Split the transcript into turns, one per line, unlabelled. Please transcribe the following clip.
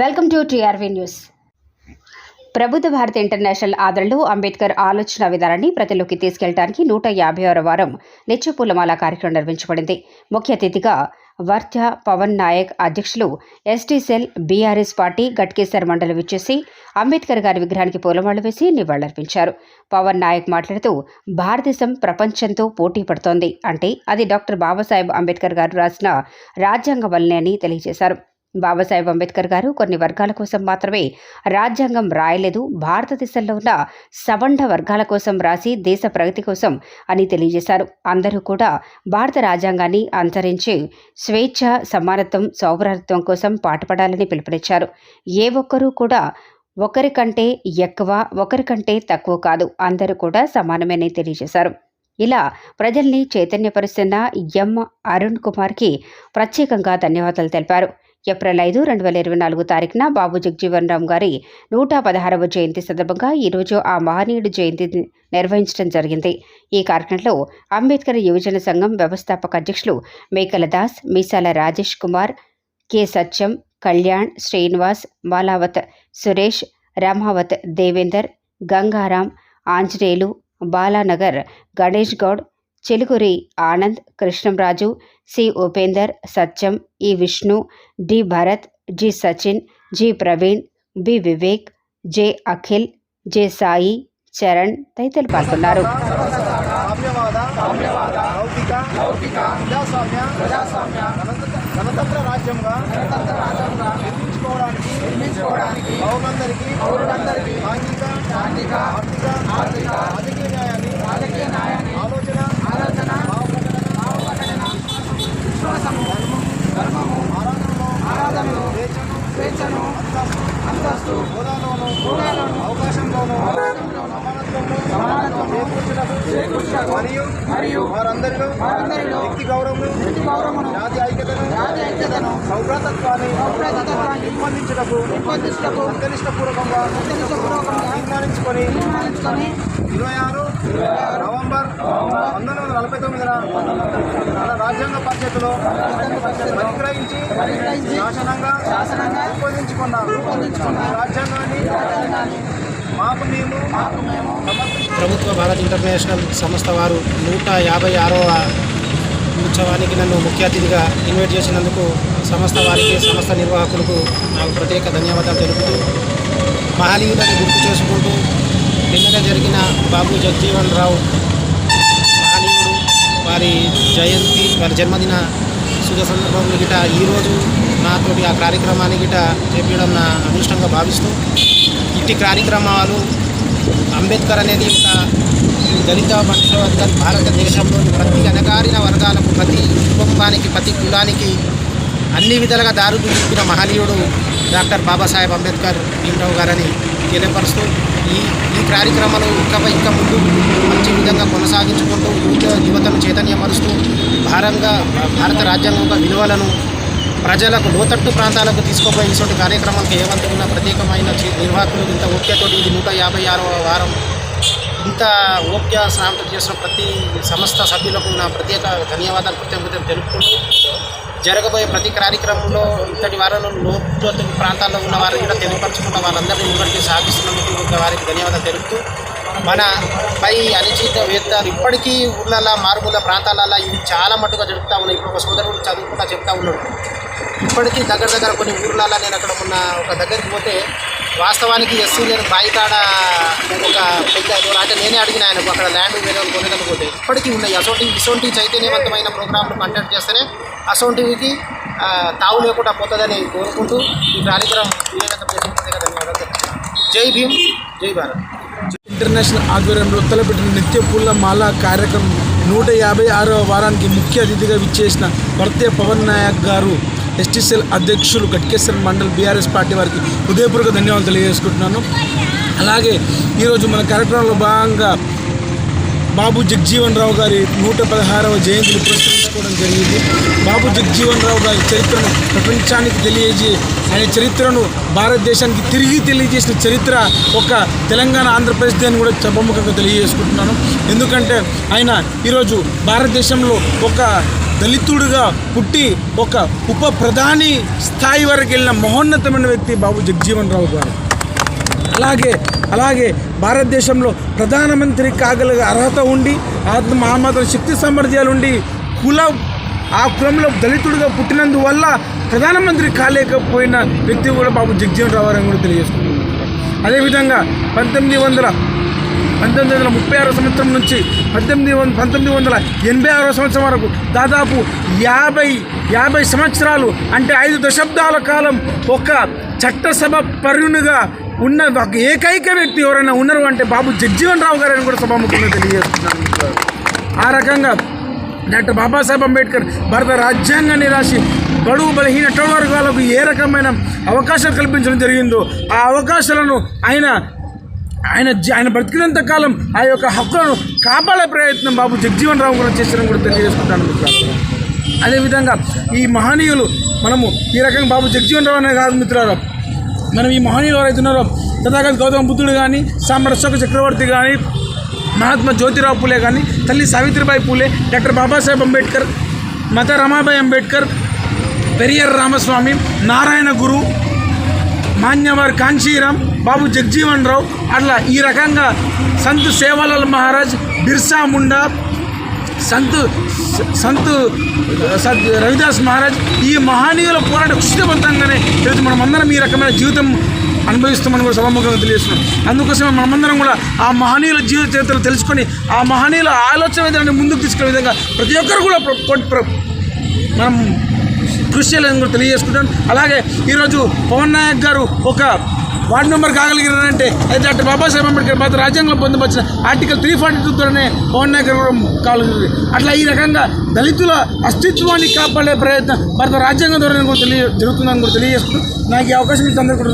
Welcome to TRV news. Prabuddha Bharata international ఆదరణలో Ambedkar ఆలోచన విధానాన్ని ప్రజల్లోకి తీసుకెళ్ళడానికి నూట యాభై ఆరో వారం నిత్యపూలమాల కార్యక్రమం నిర్వహించబడింది. ముఖ్య అతిథిగా వర్ధ పవన్ నాయక్ అధ్యక్షులు ST cell BRS party Ghatkesar మండలి విచ్చేసి అంబేద్కర్ గారి విగ్రహానికి పూలమాలలు వేసి నివాళులర్పించారు. పవన్ నాయక్ మాట్లాడుతూ భారతదేశం ప్రపంచంతో పోటీ పడుతోంది అంటే అది డాక్టర్ బాబాసాహెబ్ అంబేద్కర్ గారు రాసిన రాజ్యాంగ వల్లనే అని తెలియజేశారు. బాబాసాహెబ్ అంబేద్కర్ గారు కొన్ని వర్గాల కోసం మాత్రమే రాజ్యాంగం రాయలేదు. భారతదేశంలో ఉన్న సవండ వర్గాల కోసం రాసి దేశ ప్రగతి కోసం అని తెలియజేశారు. అందరూ కూడా భారత రాజ్యాంగాన్ని అనుసరించి స్వేచ్ఛ సమానత్వం సౌభ్రతత్వం కోసం పాటుపడాలని పిలుపునిచ్చారు. ఏ ఒక్కరూ కూడా ఒకరికంటే ఎక్కువ ఒకరికంటే తక్కువ కాదు. అందరూ కూడా సమానమేనని తెలియజేశారు. ఇలా ప్రజల్ని చైతన్యపరుస్తున్న ఎం అరుణ్ కుమార్కి ప్రత్యేకంగా ధన్యవాదాలు తెలిపారు. ఏప్రిల్ ఐదు రెండు వేల ఇరవై నాలుగు తారీఖున బాబు జగజీవన్ రామ్ గారి నూట పదహారవ జయంతి సందర్భంగా ఈరోజు ఆ మహనీయుడి జయంతి నిర్వహించడం జరిగింది. ఈ కార్యక్రమంలో అంబేద్కర్ యువజన సంఘం వ్యవస్థాపక అధ్యక్షులు Mekala Das Meesala Rajesh Kumar K Satyam Kalyan Srinivas Malavath Suresh Ramavath Devender Gangaram Anjaneyulu Balanagar Ganesh Goud Cheluguri Anand Krishnamraju C Upender Satyam E Vishnu D Bharat G Sachin G Praveen B Vivek J Akhil J Sai Charan తదితరులు పాల్గొన్నారు
గణతంత్ర రాజ్యంగా నిర్మించుకోవడానికి నిర్మించుకోవడానికి పౌరులందరికీ పౌరులందరికీ సాంఘిక ఆర్థిక ఆర్థిక రాజకీయ మరియు మరియు వారందరిలో వారందరిలో వ్యక్తి గౌరవం వ్యక్తి గౌరవమును జాతి ఐక్యతను జాతి ఐక్యతను సౌభ్రాతత్వాన్ని సౌభ్రాతత్వాన్ని పెంపొందించుటకు పెంపొందించుటకు సంకలిష్టపూర్వకంగా సంకలిష్టపూర్వకంగా తీర్మానించుకొని తీర్మానించుకొని ఇరవై ఆరు నవంబర్ పంతొమ్మిది వందల నలభై తొమ్మిదిన మన రాజ్యాంగ పరిషత్తులో పరిగ్రహించి శాసనంగా శాసనంగా రూపొందించుకున్న. రూపొందించుకున్న. రాజ్యాంగాన్ని మాకు మేము మాకు మేము
ప్రభుత్వ భారత్ ఇంటర్నేషనల్ సంస్థ వారు నూట యాభై ఆరవ ఉత్సవానికి నన్ను ముఖ్య అతిథిగా ఇన్వైట్ చేసినందుకు సంస్థ వారికి సంస్థ నిర్వాహకులకు నాకు ప్రత్యేక ధన్యవాదాలు తెలుపుతూ మహనీయులను గుర్తు చేసుకుంటూ నిన్ననే జరిగిన బాబు జగజీవన్ రావు మహనీయుడు వారి జయంతి వారి జన్మదిన శుభ సందర్భంలో గిట ఈరోజు నాతోటి ఆ కార్యక్రమాన్ని గిట చేపించడం నా అదృష్టంగా భావిస్తూ ఇట్టి కార్యక్రమాలు అంబేద్కర్ అనేది ఒక దళిత మనుషుల భారతదేశంలోని ప్రతి అణగారిన వర్గాలకు ప్రతి కుటుంబానికి ప్రతి కులానికి అన్ని విధాలుగా దారు చూపిన మహనీయుడు డాక్టర్ బాబాసాహెబ్ అంబేద్కర్ భీమరావు గారని తెలియపరుస్తూ ఈ ఈ కార్యక్రమాలు ఇంకా ఇంకా ముందు మంచి విధంగా కొనసాగించుకుంటూ యువత యువతను చైతన్యపరుస్తూ భారంగా భారత రాజ్యాంగం యొక్క విలువలను ప్రజలకు లోతట్టు ప్రాంతాలకు తీసుకుపోయినటువంటి కార్యక్రమానికి ఏమంటున్న ప్రత్యేకమైన నిర్వాహకులు ఇంత ఓప్యతోటి ఇది నూట యాభై ఆరవ వారం. ఇంత ఓప్య స్నానం చేసిన ప్రతి సంస్థ సభ్యులకు నా ప్రత్యేక ధన్యవాదాలు కృతజ్ఞతలు తెలుపుకుంటూ జరగబోయే ప్రతి కార్యక్రమంలో ఇంతటి వారంలో లోతు ప్రాంతాల్లో ఉన్న వారిని కూడా తెలియపరచుకున్న వాళ్ళందరినీ ముందరికి సాగిస్తున్నందుకు వారికి ధన్యవాదాలు తెలుపుతూ మన పై అనిచిత వేత్తాలు ఇప్పటికీ ఊళ్ళల్లో మారుమూల ప్రాంతాలలో ఇవి చాలా మట్టుగా జరుపుతా ఉన్నాయి. ఇప్పుడు ఒక సోదరుడు చదువుకుంటా చెప్తా ఉన్నాడు. ఇప్పటికీ దగ్గర దగ్గర కొన్ని ఊర్లలో నేను అక్కడ ఉన్న ఒక దగ్గరికి పోతే వాస్తవానికి ఎస్సీ నేను బాయికాడ ఒక పెద్ద అంటే నేనే అడిగిన ఆయనకు అక్కడ ల్యాండ్ వేరే వాళ్ళు ఇప్పటికీ ఉన్నాయి. అసోంటి ఇసోంటి చైతన్యవంతమైన ప్రోగ్రాంలు కండక్ట్ చేస్తేనే అసోంటివికి తావు లేకుండా పోతుందని కోరుకుంటూ ఈ కార్యక్రమం ధన్యవాదాలు జై భీమ్ జై భారత్.
ఇంటర్నేషనల్ ఆధ్వర్యంలో తలపెట్టిన నిత్య పూల మాల కార్యక్రమం నూట యాభై ఆరవ వారానికి ముఖ్య అతిథిగా విచ్చేసిన వర్తే పవన్ నాయక్ గారు. ఎస్టీసీఎల్ అధ్యక్షులు గట్కేశ్వర మండల్ బీఆర్ఎస్ పార్టీ వారికి హృదయపూర్వక ధన్యవాదాలు తెలియజేసుకుంటున్నాను. అలాగే ఈరోజు మన కార్యక్రమంలో భాగంగా బాబు జగ్జీవన్ రావు గారి నూట పదహారవ జయంతిని పురస్కరించుకోవడం జరిగింది. బాబు జగ్జీవన్ రావు గారి చరిత్రను ప్రపంచానికి తెలియజే ఆయన చరిత్రను భారతదేశానికి తిరిగి తెలియజేసిన చరిత్ర ఒక తెలంగాణ ఆంధ్రప్రదేశ్ అని కూడా సభముఖంగా తెలియజేసుకుంటున్నాను. ఎందుకంటే ఆయన ఈరోజు భారతదేశంలో ఒక దళితుడుగా పుట్టి ఒక ఉప ప్రధాని స్థాయి వరకు వెళ్ళిన మహోన్నతమైన వ్యక్తి బాబు జగజీవన్ రావు గారు. అలాగే అలాగే భారతదేశంలో ప్రధానమంత్రి కాగల అర్హత ఉండి ఆత్మ మాత్రం శక్తి సామర్థ్యాలు ఉండి కుల ఆ కులంలో దళితుడిగా పుట్టినందువల్ల ప్రధానమంత్రి కాలేకపోయిన వ్యక్తి కూడా బాబు జగజీవన్ రావు గారు కూడా తెలియజేసుకున్నాం అదేవిధంగా పంతొమ్మిది వందల పంతొమ్మిది వందల ముప్పై ఆరో సంవత్సరం నుంచి పద్దెనిమిది వంద పంతొమ్మిది వందల ఎనభై ఆరో సంవత్సరం వరకు దాదాపు యాభై యాభై సంవత్సరాలు అంటే ఐదు దశాబ్దాల కాలం ఒక చట్టసభ పరునుగా ఉన్న ఒక ఏకైక వ్యక్తి ఎవరైనా ఉన్నారు అంటే బాబు జగ్జీవన్ రావు గారని కూడా సభాముఖంగా తెలియజేస్తున్నాను. ఆ రకంగా డాక్టర్ బాబాసాహెబ్ అంబేద్కర్ భారత రాజ్యాంగాన్ని రాసి బడుగు బలహీన వర్గాలకు ఏ రకమైన అవకాశాలు కల్పించడం జరిగిందో ఆ అవకాశాలను ఆయన ఆయన జీ- ఆయన బ్రతికినంత కాలం ఆ యొక్క హక్కులను కాపాడే ప్రయత్నం బాబు జగజీవన్ రావు కూడా చేసిన కూడా తెలియజేసుకుంటాను మిత్రులారా. అదేవిధంగా ఈ మహనీయులు మనము ఈ రకంగా బాబు జగజీవన్ రావు అనే కాదు మిత్రులారా. మనం ఈ మహనీయులు ఎవరైతే ఉన్నారో తథాగత గౌతమ బుద్ధుడు కానీ సామ్రాట్ అశోక చక్రవర్తి కానీ మహాత్మా జ్యోతిరావు పూలే కానీ తల్లి సావిత్రిబాయి పూలే డాక్టర్ బాబాసాహెబ్ అంబేద్కర్ మత రమాబాయి అంబేద్కర్ పెరియర్ రామస్వామి నారాయణ గురు మాన్యవర్ కాంచీరామ్ బాబు జగ్జీవన్ రావు అట్లా ఈ రకంగా సంత్ సేవాలాల్ మహారాజ్ బిర్సా ముండా సంత్ సంత్ సత్ రవిదాస్ మహారాజ్ ఈ మహనీయుల పోరాట కృషితవంతంగానే ఈరోజు మనమందరం ఈ రకమైన జీవితం అనుభవిస్తామని కూడా సభాముఖంగా తెలియజేస్తున్నాం. అందుకోసమే మనమందరం కూడా ఆ మహనీయుల జీవిత చరిత్రలు తెలుసుకొని ఆ మహనీయుల ఆలోచన విధానాన్ని ముందుకు తీసుకునే విధంగా ప్రతి ఒక్కరు కూడా మనం కృషి చేయలేదని కూడా తెలియజేసుకుంటాను. అలాగే ఈరోజు పవన్ నాయక్ గారు ఒక వార్డు మెంబర్ కాగలిగినారంటే అది డాక్టర్ బాబాసాహెబ్ అంబేద్కర్ భారత రాజ్యాంగంలో పొందుపరిచిన ఆర్టికల్ త్రీ ఫార్టీ టూ ద్వారానే పవన్ నాయక్ గారు కాగలిగింది అట్లా ఈ రకంగా దళితుల అస్తిత్వాన్ని కాపాడే ప్రయత్నం భారత రాజ్యాంగం ద్వారా కూడా తెలియ జరుగుతుందని కూడా తెలియజేస్తూ నాకు ఈ అవకాశం ఇచ్చి అందరికీ